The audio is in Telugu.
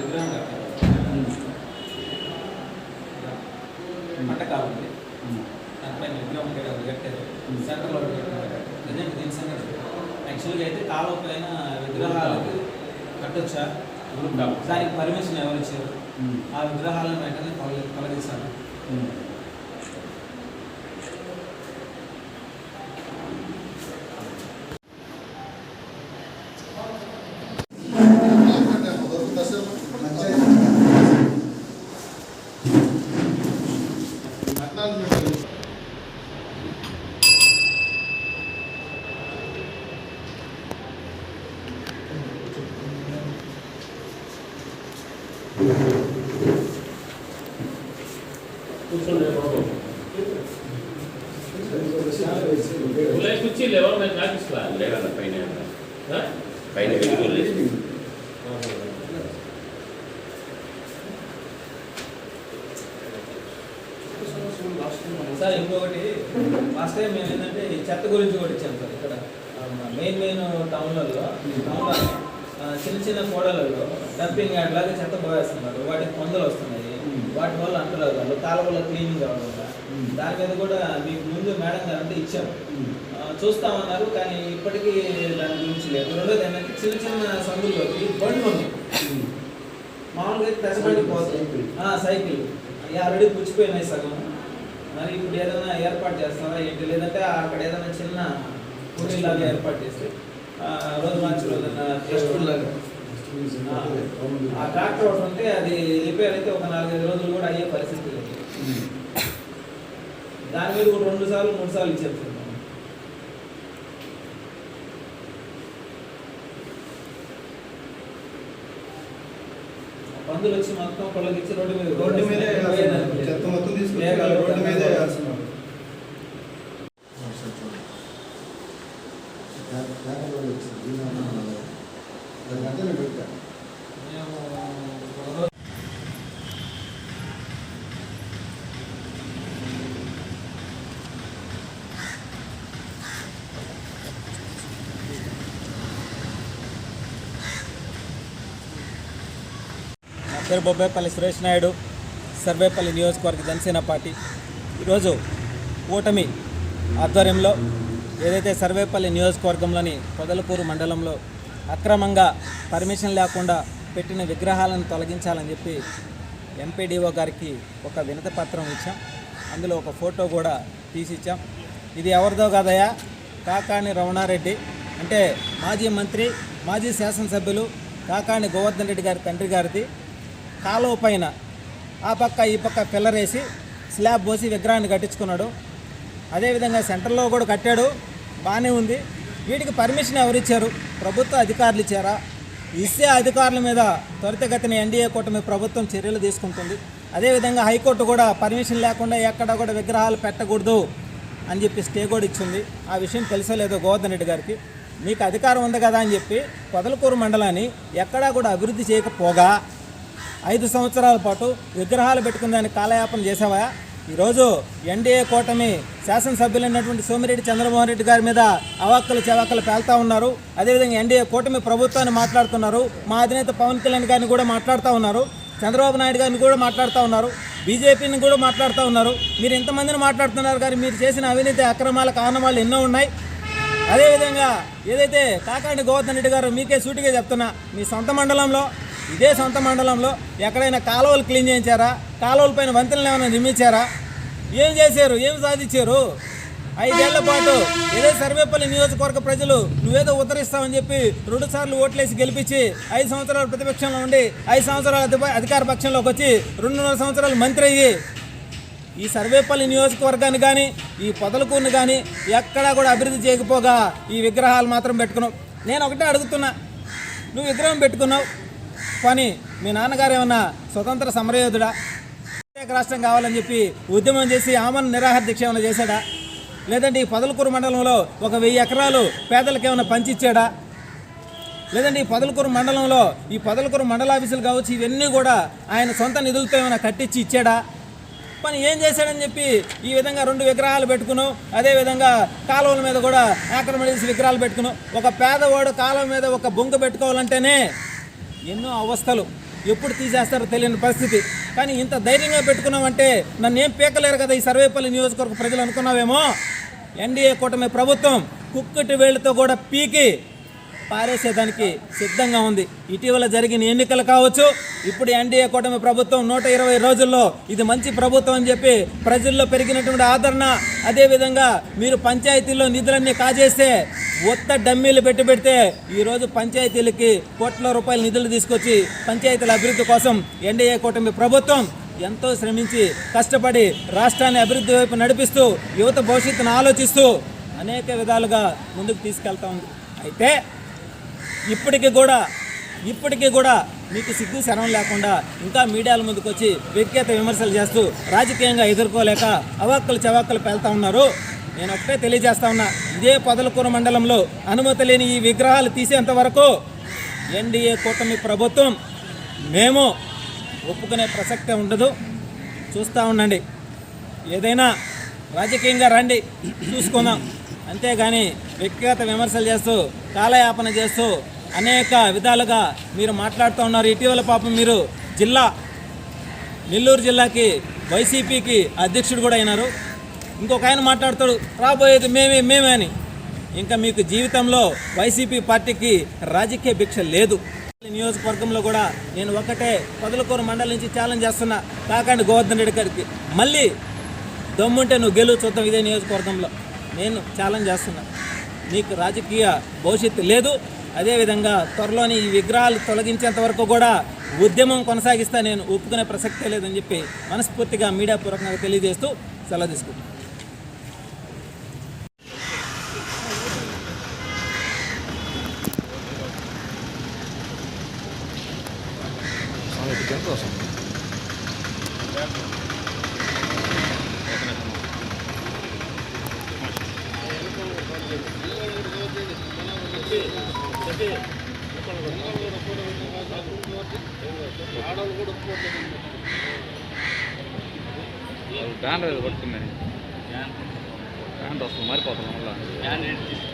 విగ్రహం పంట కావాలి. దానిపైన విగ్రహం కట్టారు కట్టారు సెంటర్లో కట్టారు నిజంగా దీని సంగతి. యాక్చువల్గా అయితే కాలువ పైన విగ్రహాలకు కట్టొచ్చా? దానికి పర్మిషన్ ఎవరు ఇచ్చారు ఆ విగ్రహాలను వెంటనే తొలగిస్తాను సార్ ఇంకొకటి లాస్ట్ టైం మేము ఏంటంటే ఈ చెత్త గురించి కూడా ఇచ్చాం సార్ ఇక్కడ. మెయిన్ మెయిన్ టౌన్లలో టౌన్లో చిన్న చిన్న కోడలలో డంపింగ్ యార్డ్ లాగా చెత్త పోయేస్తున్నారు వాటికి పొందలు వస్తున్నాయి. వాటి వల్ల అంటున్నారు కాలువలో క్లీనింగ్ అవ్వడం వల్ల. దాని మీద కూడా మీకు ముందు మేడం గారు అంటే ఇచ్చాం ఆ, చూస్తామన్నారు కానీ ఇప్పటికీ దాని గురించి లేదు. రెండోది ఏంటంటే చిన్న చిన్న సందుల్లోకి బండ్లు ఉన్నాయి. మామూలుగా అయితే పెద్ద బండి పోతుంది ఆ, సైకిల్. అవి ఆల్రెడీ పుచ్చిపోయినాయి సగం. మరి ఇప్పుడు ఏదైనా ఏర్పాటు చేస్తారా ఏంటి? లేదంటే అక్కడ ఏదైనా చిన్న కూలీలాగా ఏర్పాటు చేస్తే రోజు మార్చి రోజున టెస్ట్ లాగా ఆ ట్రాక్టర్ ఒకటి ఉంటే అది రిపేర్ అయితే ఒక నాలుగైదు రోజులు కూడా అయ్యే పరిస్థితి లేదు దాని మీద రెండు సార్లు మూడు సార్లు ఇచ్చారు సార్ మనం. పందులు వచ్చి మొత్తం పొలకిచ్చి రోడ్డు మీద రోడ్డు మీదే. చెత్త మొత్తం తీసుకొచ్చి రోడ్డు మీదే వేయాల్సింది. మేము ఒక రోజు నా పేరు బొబ్బాయిపల్లి సురేష్ నాయుడు సర్వేపల్లి నియోజకవర్గ జనసేన పార్టీ. ఈరోజు కూటమి ఆధ్వర్యంలో ఏదైతే సర్వేపల్లి నియోజకవర్గంలోని పొదలకూరు మండలంలో అక్రమంగా పర్మిషన్ లేకుండా పెట్టిన విగ్రహాలను తొలగించాలని చెప్పి ఎంపీడీఓ గారికి ఒక వినతి పత్రం ఇచ్చాం. అందులో ఒక ఫోటో కూడా తీసిచ్చాం. ఇది ఎవరిదో కదయా కాకాని రమణారెడ్డి. అంటే మాజీ మంత్రి మాజీ శాసనసభ్యులు కాకాని గోవర్ధన్ రెడ్డి గారి తండ్రి గారిది. కాలువ పైన ఆ పక్క ఈ పక్క పిల్లరేసి స్లాబ్ పోసి విగ్రహాన్ని కట్టించుకున్నాడు. అదేవిధంగా సెంటర్లో కూడా కట్టాడు. బాగానే ఉంది. వీటికి పర్మిషన్ ఎవరు ఇచ్చారు? ప్రభుత్వ అధికారులు ఇచ్చారా? ఇస్తే అధికారుల మీద త్వరితగతిన ఎన్డీఏ కూటమి ప్రభుత్వం చర్యలు తీసుకుంటుంది. అదేవిధంగా హైకోర్టు కూడా పర్మిషన్ లేకుండా ఎక్కడ కూడా విగ్రహాలు పెట్టకూడదు అని చెప్పి స్టే కూడా ఇచ్చింది. ఆ విషయం తెలుసో లేదో గోవర్ధన్ రెడ్డి గారికి. మీకు అధికారం ఉంది కదా అని చెప్పి పొదలకూరు మండలాన్ని ఎక్కడా కూడా అభివృద్ధి చేయకపోగా ఐదు సంవత్సరాల పాటు విగ్రహాలు పెట్టుకుని దాన్ని కాలయాపన చేసావా? ఈరోజు ఎన్డీఏ కూటమి శాసనసభ్యులైనటువంటి సోమిరెడ్డి చంద్రమోహన్ రెడ్డి గారి మీద అవాక్కలు చెవాక్కలు పేల్తా ఉన్నారు. అదేవిధంగా ఎన్డీఏ కూటమి ప్రభుత్వాన్ని మాట్లాడుతున్నారు. మా అధినేత పవన్ కళ్యాణ్ గారిని కూడా మాట్లాడుతూ ఉన్నారు. చంద్రబాబు నాయుడు గారిని కూడా మాట్లాడుతూ ఉన్నారు. బీజేపీని కూడా మాట్లాడుతూ ఉన్నారు. మీరు ఇంతమందిని మాట్లాడుతున్నారు కానీ మీరు చేసిన అవినీతి అక్రమాల కారణాలు ఎన్నో ఉన్నాయి. అదేవిధంగా ఏదైతే కాకాండి గోవర్ధన్ రెడ్డి గారు మీకే సూటిగా చెప్తున్నా మీ సొంత మండలంలో ఇదే సొంత మండలంలో ఎక్కడైనా కాలువలు క్లీన్ చేయించారా? కాలువల పైన వంతెనలు ఏమైనా నిర్మించారా? ఏం చేశారు? ఏం సాధించారు? ఐదేళ్ళ పాటు ఏదో సర్వేపల్లి నియోజకవర్గ ప్రజలు నువ్వేదో ఉత్తరిస్తావని చెప్పి రెండు సార్లు ఓట్లేసి గెలిపించి ఐదు సంవత్సరాలు ప్రతిపక్షంలో ఉండి ఐదు సంవత్సరాలు అధికార పక్షంలోకి వచ్చి రెండున్నర సంవత్సరాలు మంత్రి అయ్యి ఈ సర్వేపల్లి నియోజకవర్గాన్ని కానీ ఈ పొదలకూరుని కానీ ఎక్కడా కూడా అభివృద్ధి చేయకపోగా ఈ విగ్రహాలు మాత్రం పెట్టుకున్నావు. నేను ఒకటే అడుగుతున్నా. నువ్వు విగ్రహం పెట్టుకున్నావు. కానీ మీ నాన్నగారు ఏమన్నా స్వతంత్ర సమరయోధుడా? ప్రత్యేక రాష్ట్రం కావాలని చెప్పి ఉద్యమం చేసి ఆమరణ నిరాహార దీక్ష ఏమైనా చేశాడా? లేదంటే ఈ పదలకూరు మండలంలో ఒక వెయ్యి ఎకరాలు పేదలకు ఏమైనా పంచిచ్చాడా? లేదంటే ఈ పదలకూరు మండలంలో ఈ పదలకూరు మండల ఆఫీసులు కావచ్చు ఇవన్నీ కూడా ఆయన సొంత నిధులతో ఏమైనా కట్టించి ఇచ్చాడా? పని ఏం చేశాడని చెప్పి ఈ విధంగా రెండు విగ్రహాలు పెట్టుకున్నాం అదేవిధంగా కాలువల మీద కూడా ఆక్రమణ చేసి విగ్రహాలు పెట్టుకున్నాం ఒక పేదవాడు కాలువ మీద ఒక బొంగు పెట్టుకోవాలంటేనే ఎన్నో అవస్థలు ఎప్పుడు తీసేస్తారో తెలియని పరిస్థితి. కానీ ఇంత ధైర్యంగా పెట్టుకున్నామంటే నన్ను ఏం పీకలేరు కదా ఈ సర్వేపల్లి నియోజకవర్గ ప్రజలు అనుకున్నావేమో? ఎన్డీఏ కూటమి ప్రభుత్వం కుక్కటి వేళ్ళతో కూడా పీకి పారేసేదానికి సిద్ధంగా ఉంది. ఇటీవల జరిగిన ఎన్నికలు కావచ్చు ఇప్పుడు ఎన్డీఏ కూటమి ప్రభుత్వం నూట ఇరవై రోజుల్లో ఇది మంచి ప్రభుత్వం అని చెప్పి ప్రజల్లో పెరిగినటువంటి ఆదరణ అదేవిధంగా మీరు పంచాయతీల్లో నిధులన్నీ కాజేస్తే ఒత్త డమ్మీలు పెట్టి పెడితే ఈరోజు పంచాయతీలకి కోట్ల రూపాయల నిధులు తీసుకొచ్చి పంచాయతీల అభివృద్ధి కోసం ఎన్డీఏ కూటమి ప్రభుత్వం ఎంతో శ్రమించి కష్టపడి రాష్ట్రాన్ని అభివృద్ధి వైపు నడిపిస్తూ యువత భవిష్యత్తును ఆలోచిస్తూ అనేక విధాలుగా ముందుకు తీసుకెళ్తా ఉంది. అయితే ఇప్పటికీ కూడా ఇప్పటికీ కూడా మీకు సిగ్గు శరం లేకుండా ఇంకా మీడియాల ముందుకు వచ్చి వ్యక్తిగత విమర్శలు చేస్తూ రాజకీయంగా ఎదుర్కోలేక అవాక్కులు చవాక్కలు పెళ్తా ఉన్నారు. నేను ఒకటే తెలియజేస్తా ఉన్నా ఇదే పొదలకూర మండలంలో అనుమతి లేని ఈ విగ్రహాలు తీసేంత వరకు ఎన్డీఏ కూటమి ప్రభుత్వం మేము ఒప్పుకునే ప్రసక్తే ఉండదు. చూస్తూ ఉండండి. ఏదైనా రాజకీయంగా రండి చూసుకుందాం. అంతేగాని వ్యక్తిగత విమర్శలు చేస్తూ కాలయాపన చేస్తూ అనేక విధాలుగా మీరు మాట్లాడుతూ ఉన్నారు. ఇటీవల పాపం మీరు జిల్లా నెల్లూరు జిల్లాకి వైసీపీకి అధ్యక్షుడు కూడా అయినారు. ఇంకొక ఆయన మాట్లాడతాడు రాబోయేది మేమే మేమే అని. ఇంకా మీకు జీవితంలో వైసీపీ పార్టీకి రాజకీయ భిక్ష లేదు. నియోజకవర్గంలో కూడా నేను ఒకటే పొదలకూరు మండలం నుంచి ఛాలెంజ్ చేస్తున్నా. కాకండి గోవర్ధన్ రెడ్డి గారికి. మళ్ళీ దమ్ముంటే నువ్వు గెలువు చూద్దాం ఇదే నియోజకవర్గంలో. నేను ఛాలెంజ్ చేస్తున్నా. నీకు రాజకీయ భవిష్యత్తు లేదు. అదేవిధంగా త్వరలోని ఈ విగ్రహాలు తొలగించేంత వరకు కూడా ఉద్యమం కొనసాగిస్తా నేను ఒప్పుకునే ప్రసక్తే లేదని చెప్పి మనస్ఫూర్తిగా మీడియా పూర్వకంగా తెలియజేస్తూ సెలవు తీసుకుంటాను బ్యాన్ పడుతుందని బ్యాన్ వస్తుంది మారిపోతున్నాం మళ్ళీ